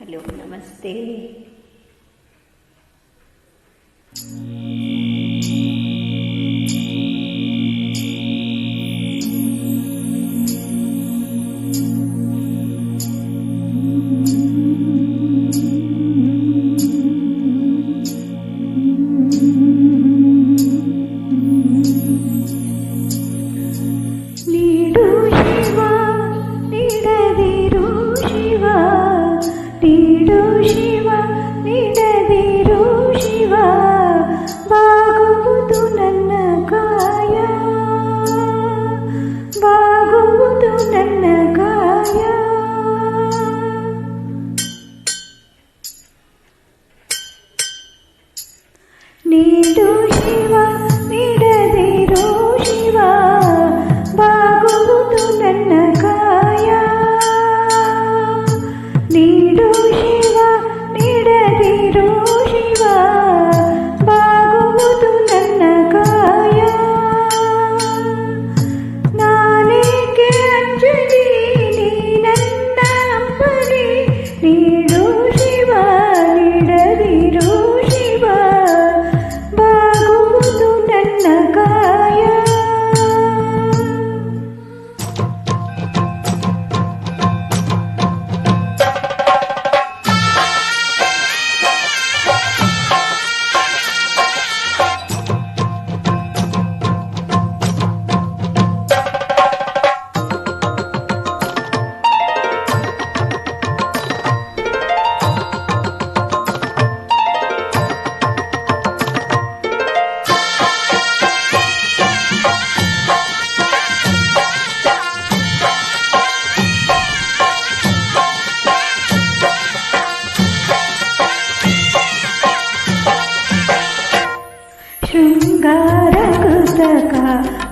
Hello नमस्ते।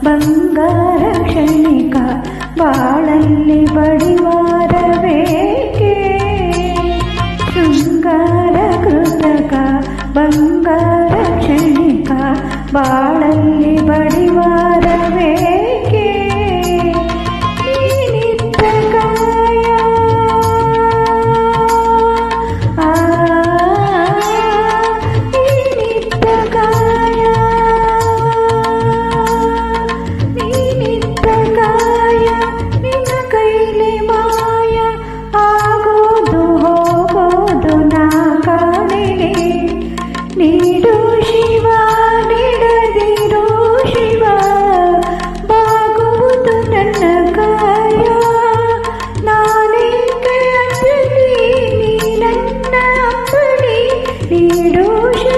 ಬಂಗಾರ ಕ್ಷಣಿಕ ಬಾಳಲ್ಲಿ ಬಡಿವಾರವೇಕೆ ಶೃಂಗಾರ ಕೃತಕ ಬಂಗಾರ ಕ್ಷಣಿಕ ಬಾಳಲ್ಲಿ you.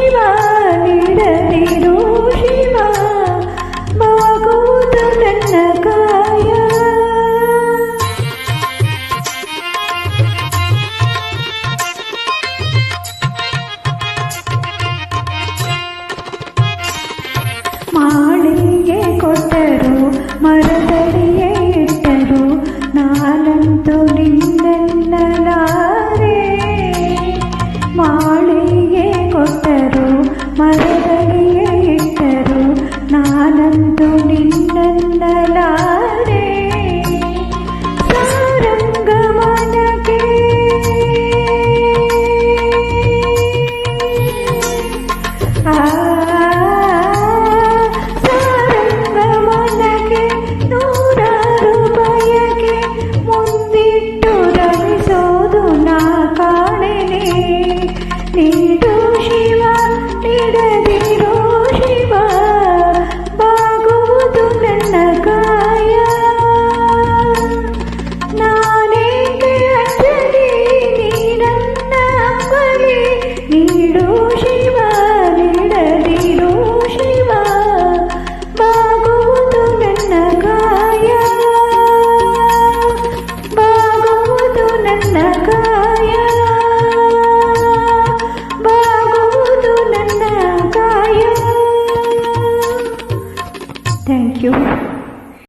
शिवा